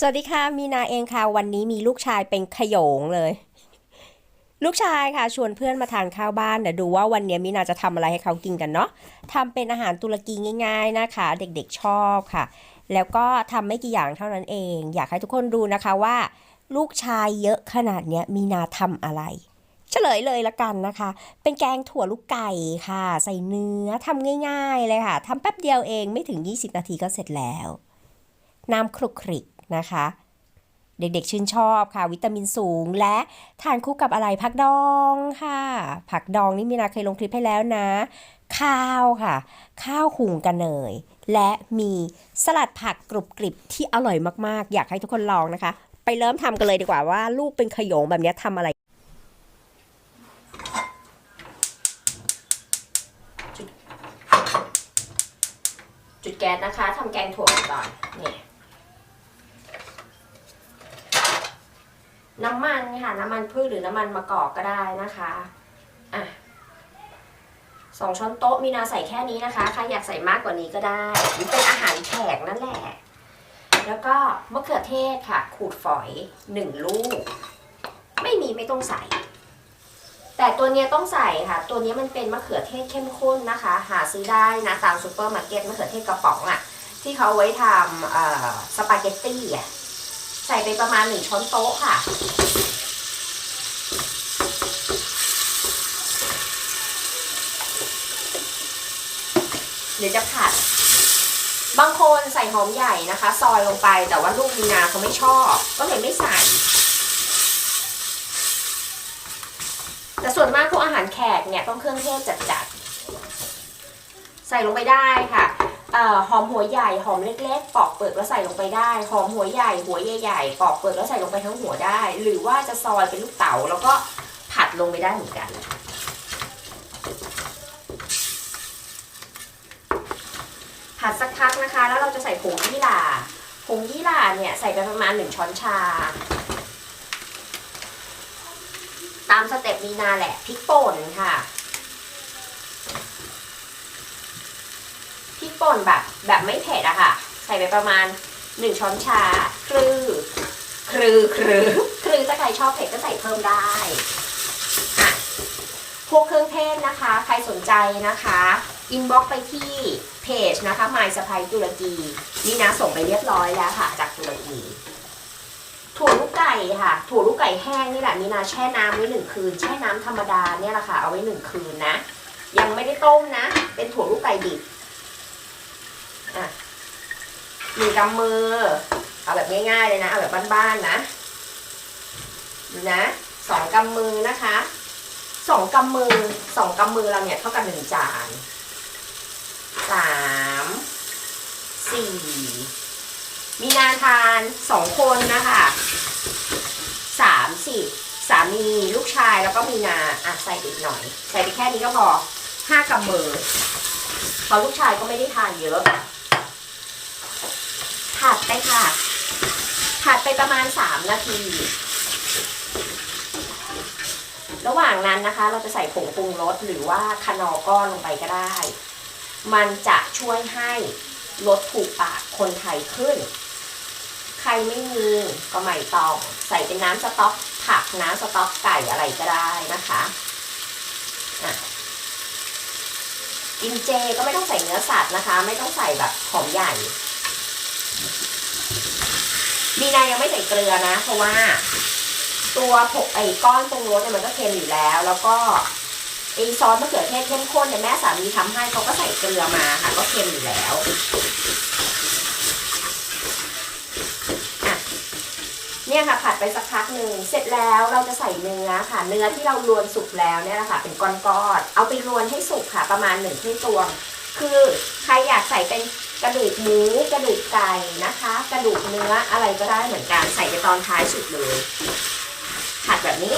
สวัสดีค่ะ มีนาเองค่ะ วันนี้มีลูกชายเป็นขยงเลย ลูกชายค่ะ ชวนเพื่อนมาทานข้าวบ้านเดี๋ยวดูว่าวันนี้มีนาจะทำอะไรให้เขากินกันเนาะทำเป็นอาหารตุรกีง่าย ๆนะคะ เด็กๆชอบค่ะ แล้วก็ทำไม่กี่อย่างเท่านั้นเอง อยากให้ทุกคนดูนะคะว่า ลูกชายเยอะขนาดนี้มีนาทำอะไรเฉลยเลยละกันนะคะ เป็นแกงถั่วลูกไก่ค่ะ ใส่เนื้อทำง่าย ๆ เลยค่ะทำแป๊บเดียวเองไม่ถึง 20 นาทีก็เสร็จแล้ว น้ำครุกคริก นะคะ เด็กๆชื่นชอบค่ะ วิตามินสูงและทานคู่กับอะไรผักดองค่ะ ผักดองนี่มีนาเคยลงคลิปให้แล้วนะ ข้าวค่ะ ข้าวหุงกันเนยและมีสลัดผักกรุบกริบที่อร่อยมากๆ อยากให้ทุกคนลองนะคะ ไปเริ่มทำกันเลยดีกว่าว่าลูกเป็นขยงแบบนี้ทำอะไร จุดแก๊สนะคะทำแกงถั่วก่อนนี่ น้ำมันค่ะน้ำมันพืชหรือน้ำมันมะกอกก็ได้นะคะอะสองช้อนโต๊ะมีนาใส่แค่นี้นะคะใครอยากใส่มากกว่านี้ก็ได้มันเป็นอาหารแขกนั่นแหละ แล้วก็มะเขือเทศค่ะ ขูดฝอยหนึ่งลูก ไม่มีไม่ต้องใส่ แต่ตัวเนี้ยต้องใส่ค่ะ ตัวเนี้ยมันเป็นมะเขือเทศเข้มข้นนะคะ หาซื้อได้นะตามซูเปอร์มาร์เก็ตมะเขือเทศกระป๋องอะที่เขาไว้ทำสปาเกตตี้อะ ใส่ไปประมาณหนึ่งช้อนโต๊ะค่ะเดี๋ยวจะผัด บางคนใส่หอมใหญ่นะคะ ซอยลงไปแต่ว่าลูกมีนาเขาไม่ชอบ ก็เลยไม่ใส่ แต่ส่วนมากพวกอาหารแขกเนี่ยต้องเครื่องเทศจัดๆ ใส่ลงไปได้ค่ะ หอมหัวใหญ่หอมเล็กๆปอกเปลือกแล้วใส่ลงไปได้หอมหัวใหญ่หัวใหญ่ๆปอกเปลือกแล้วใส่ลงไปทั้งหัวได้ หรือว่าจะซอยเป็นลูกเต๋าแล้วก็ผัดลงไปได้เหมือนกันผัดสักพักนะคะ แล้วเราจะใส่ผงยี่หร่าผงยี่หร่าเนี่ยใส่ไปประมาณหนึ่งช้อนชา ตามสเต็ปมีนาแหละพริกป่นค่ะพริก ป่นแบบแบบไม่เผ็ดอะค่ะ ใส่ไปประมาณหนึ่งช้อนชาครือครือครือครือถ้าใครชอบเผ็ดก็ใส่เพิ่มได้อะพวกเครื่องเทศนะคะ ใครสนใจนะคะ อินบ็อกไปที่เพจนะคะ My สไปตุรกี นี่นะส่งไปเรียบร้อยแล้วค่ะ จากตุรกี ถั่วลูกไก่ค่ะ ถั่วลูกไก่แห้งนี่แหละมีนาแช่น้ำไว้หนึ่งคืน แช่น้ำธรรมดาเนี่ยแหละค่ะ เอาไว้หนึ่งคืนนะ ยังไม่ได้ต้มนะ เป็นถั่วลูกไก่ดิบ หนึ่กำมือ เอาแบบง่ายๆเลยนะ เอาแบบบ้านๆนะดูนะสองกำมือนะคะสองกำมือสองกำมือเราเนี่ยเท่ากับหนึ่งจานสามสี่มีนาทานสองคนนะคะสามสิสามีลูกชายแล้วก็มีนาอะใส่อีกหน่อย ใส่ไปแค่นี้ก็พอห้ากำมือเพราะลูกชายก็ไม่ได้ทานเยอะ ผัดไปค่ะ ผัดไปประมาณสามนาที ระหว่างนั้นนะคะ เราจะใส่ผงปรุงรสหรือว่าคานอก้อนลงไปก็ได้ มันจะช่วยให้ลดถูกปากคนไทยขึ้น ใครไม่มีก็ไม่ต้องใส่เป็นน้ำสต๊อกผักน้ำสต๊อกไก่อะไรก็ได้นะคะอะกินเจก็ไม่ต้องใส่เนื้อสัตว์นะคะ ไม่ต้องใส่แบบหอมใหญ่ มีนายังไม่ใส่เกลือนะ เพราะว่า ตัวผกไอ้ก้อนปรุงรสเนี่ยมันก็เค็มอยู่แล้ว แล้วก็ไอ้ซอสมะเขือเทศเข้มข้นเนี่ยแม่สามีทำให้เขาก็ใส่เกลือมาค่ะก็เค็มอยู่แล้วอะเนี่ยค่ะผัดไปสักพักหนึ่งเสร็จแล้วเราจะใส่เนื้อค่ะ เนื้อที่เรารวนสุกแล้วเนี่ยแหละค่ะเป็นก้อนๆเอาไปรวนให้สุกค่ะ ประมาณหนึ่งถ้วยตวง คือใครอยากใส่เป็น กระดูกหมูกระดูกไก่นะคะ กระดูกเนื้ออะไรก็ได้เหมือนกันใส่ไปตอนท้ายสุดเลย ผัดแบบนี้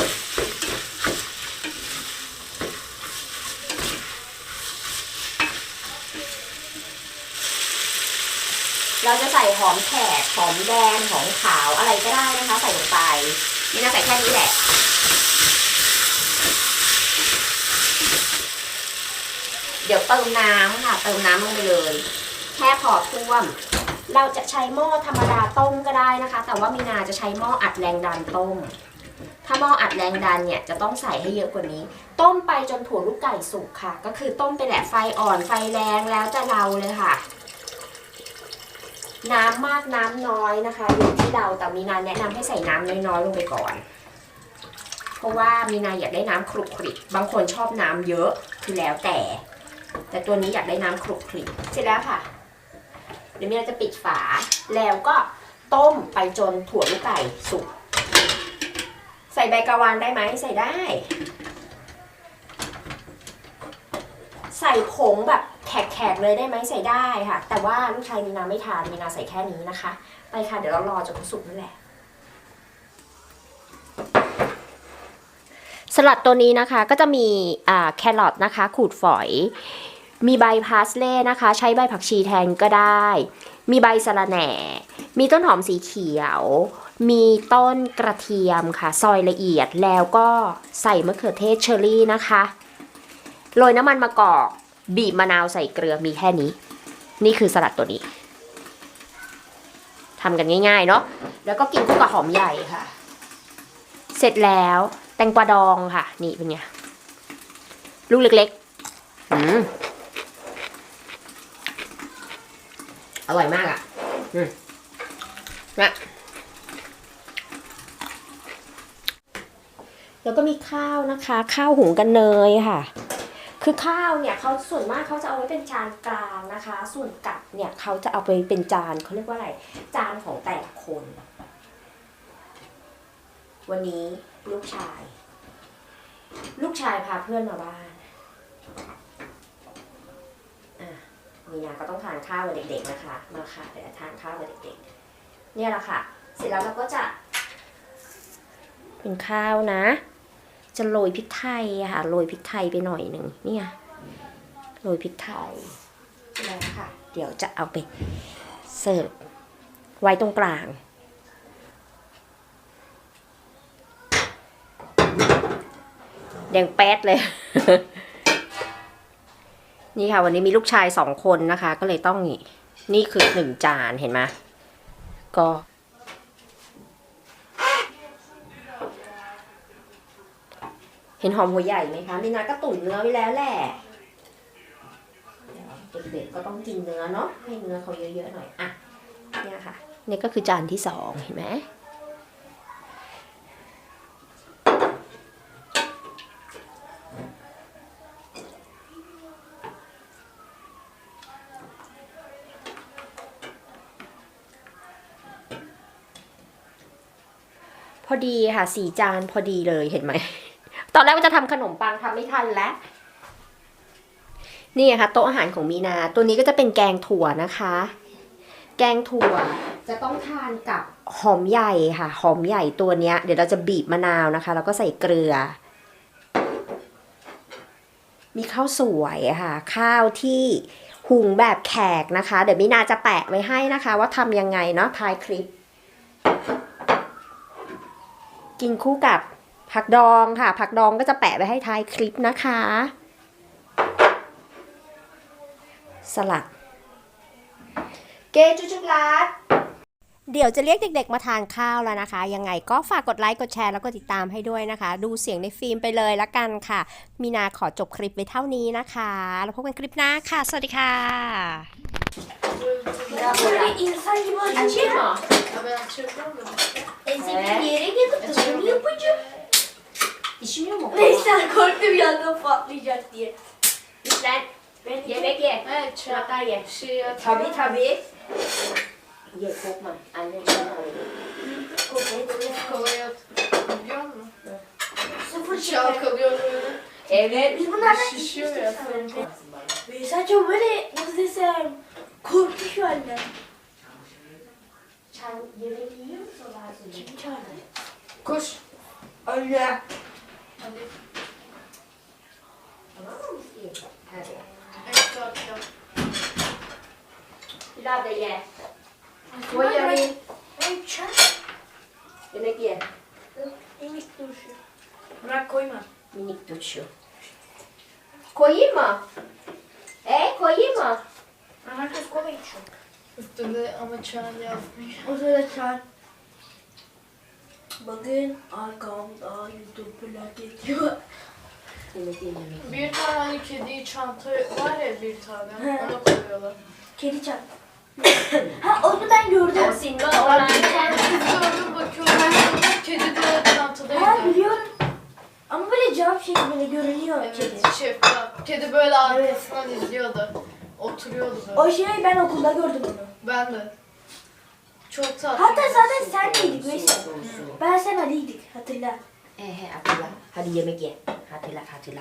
เราจะใส่หอมแขกหอมแดงหอมขาวอะไรก็ได้นะคะ ใส่ลงไป นี่นะใส่แค่นี้แหละเดี๋ยวเติมน้ำค่ะ เติมน้ำลงไปเลย แค่พอท่วม เราจะใช้หม้อธรรมดาต้มก็ได้นะคะ แต่ว่ามีนาจะใช้หม้ออัดแรงดันต้ม ถ้าหม้ออัดแรงดันเนี่ยจะต้องใส่ให้เยอะกว่านี้ ต้มไปจนถั่วลูกไก่สุกค่ะ ก็คือต้มไปแหละไฟอ่อนไฟแรงแล้วแต่เราเลยค่ะ น้ำมากน้ำน้อยนะคะอยู่ที่เราแต่มีนาแนะนำให้ใส่น้ำน้อยๆลงไปก่อนเพราะว่ามีนาอยากได้น้ำคลุกคลิกบางคนชอบน้ำเยอะคือแล้วแต่ แต่ตัวนี้อยากได้น้ำคลุกคลิกเสร็จแล้วค่ะ เดี๋ยวมีนาจะปิดฝา แล้วก็ต้มไปจนถั่วลูกไก่สุก ใส่ใบกะวานได้ไหมใส่ได้ ใส่ผงแบบแขกๆเลยได้ไหมใส่ได้ค่ะ แต่ว่าลูกชายมีนาไม่ทานมีนาใส่แค่นี้นะคะ ไปค่ะเดี๋ยวเรารอจนเขาสุกนั่นแหละสลัดตัวนี้นะคะก็จะมีแครอทนะคะ ขูดฝอย มีใบพาสเล่นะคะ ใช้ใบผักชีแทนก็ได้ มีใบสะระแหน่ มีต้นหอมสีเขียว มีต้นกระเทียมค่ะ ซอยละเอียดแล้วก็ใส่มะเขือเทศเชอรี่นะคะโรยน้ำมันมะกอกบีบมะนาวใส่เกลือมีแค่นี้ นี่คือสลัดตัวนี้ทำกันง่าย ๆ เนาะแล้วก็กินคู่กับหอมใหญ่ค่ะ เสร็จแล้วแตงกวาดองค่ะ นี่เป็นไงลูกเล็กๆอืม อร่อยมากอะ่ะอืมนะแล้วก็มีข้าวนะคะ ข้าวหุงกันเนยค่ะ คือข้าวเนี่ยเขาส่วนมากเขาจะเอาไว้เป็นจานกลางนะคะ ส่วนกับเนี่ยเขาจะเอาไปเป็นจานเขาเรียกว่าอะไร จานของแต่ละคน วันนี้ลูกชาย ลูกชายพาเพื่อนมาบ้านอะ มีนาก็ต้องทานข้าวกับเด็กๆนะคะ มาค่ะเดี๋ยวทานข้าวกับเด็กๆ เนี่ยแหละค่ะ เสร็จแล้วเราก็จะ เป็นข้าวนะ จะโรยพริกไทยค่ะ โรยพริกไทยไปหน่อยหนึ่งเนี่ยโรยพริกไทยแล้วค่ะ เดี๋ยวจะเอาไปเสิร์ฟไว้ตรงกลาง แดงแป๊ดเลย นี่ค่ะ วันนี้มีลูกชายสองคนนะคะ ก็เลยต้องนี่นี่คือหนึ่งจานเห็นไหมก็เห็นหอมหัวใหญ่ไหมคะมีนาก็ตุ๋นเนื้อไว้แล้วแหละเดี๋ยวเด็กๆก็ต้องกินเนื้อเนาะให้เนื้อเขาเยอะๆหน่อยอะเนี่ยค่ะ นี่ก็คือจานที่สองเห็นไหม พอดีค่ะสี่จานพอดีเลยเห็นไหม ตอนแรกว่าจะทำขนมปังทำไม่ทันแล้วนี่ค่ะโต๊ะอาหารของมีนา ตัวนี้ก็จะเป็นแกงถั่วนะคะ แกงถั่วจะต้องทานกับหอมใหญ่ค่ะ หอมใหญ่ตัวเนี้ย เดี๋ยวเราจะบีบมะนาวนะคะ แล้วก็ใส่เกลือ มีข้าวสวยค่ะ ข้าวที่หุงแบบแขกนะคะ เดี๋ยวมีนาจะแปะไว้ให้นะคะ ว่าทำยังไงเนาะท้ายคลิป กินคู่กับผักดองค่ะ ผักดองก็จะแปะไว้ให้ท้ายคลิปนะคะ สลัด เกจุจุกลัดเดี๋ยวจะเรียกเด็กๆมาทานข้าวแล้วนะคะ ยังไงก็ฝากกดไลค์ กดแชร์แล้วก็ติดตามให้ด้วยนะคะ ดูเสียงในฟิล์มไปเลยละกันค่ะ มีนาขอจบคลิปไว้เท่านี้นะคะ แล้วพบกันคลิปหน้าค่ะ สวัสดีค่ะ İnsan gibi Açayım mı? Men açıyorum da. Ezip yere gidip dışarı yapacağım. Dişim yok mu? Neyse korktum yandan patlayacak diye. Lütfen Ben yemek ye. Evet. Çikolata ye. Şey. Tabii tabii. Ye korkma. Annem sana alıyor. Kolay at. Biliyor musun? Sıfır. Çalkalıyor böyle. Evet. Biz bunlardan Şişiyor ya. Mesela çok böyle nasıl desem korktu şu anda. Sen yemek yiyor musun bazen? Kim çağırdı? Koş. Anne. Hadi. Tamam mı? Hadi. Evet, atacağım. Bir daha da ye. Koy yemeği. Ben çay. Yemek ye. Minik duruşu. Bırak koyma. Minik turşu. Koyayım mı? E koyayım mı? Herkes kola içiyor. Üstünde ama çan yazmıyor. O sırada çağır. Bugün arkamda YouTube değil yemek. Bir tane hani kedi çanta var ya bir tane. Ona koyuyorlar. Kedi çağır. ha onu ben gördüm. Sinme Ben olan bir tane kız gördüm bakıyorum. Kedi de Ha çantadaydı. biliyorum. Ama böyle cevap şeklinde görünüyor kedi. Evet şeffaf. Kedi böyle arkasından izliyordu. Oturuyordu böyle. O şeyi ben okulda gördüm onu. Ben de. Çok tatlı. Hatta zaten sen miydik Veysel? Ben sen Ali'ydik hatırla. He he hatırla. Hadi yemek ye. Hatırla hatırla.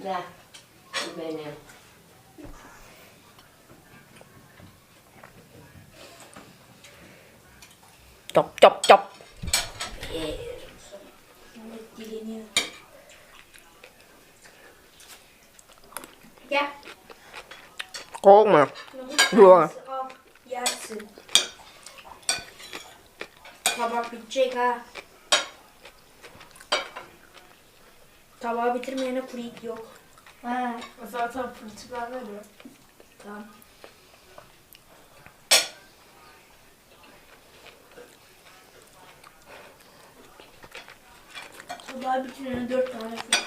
Ne? Bu benim. Chop chop chop. Dileniyor. Gel. Korkma. Dur. Al yersin. Tabak bitecek ha. Tabağı bitirmeyene kuru it yok. Ha, Zaten fırtı ben veriyorum. tamam. Tabağı bitirene dört tane fırın.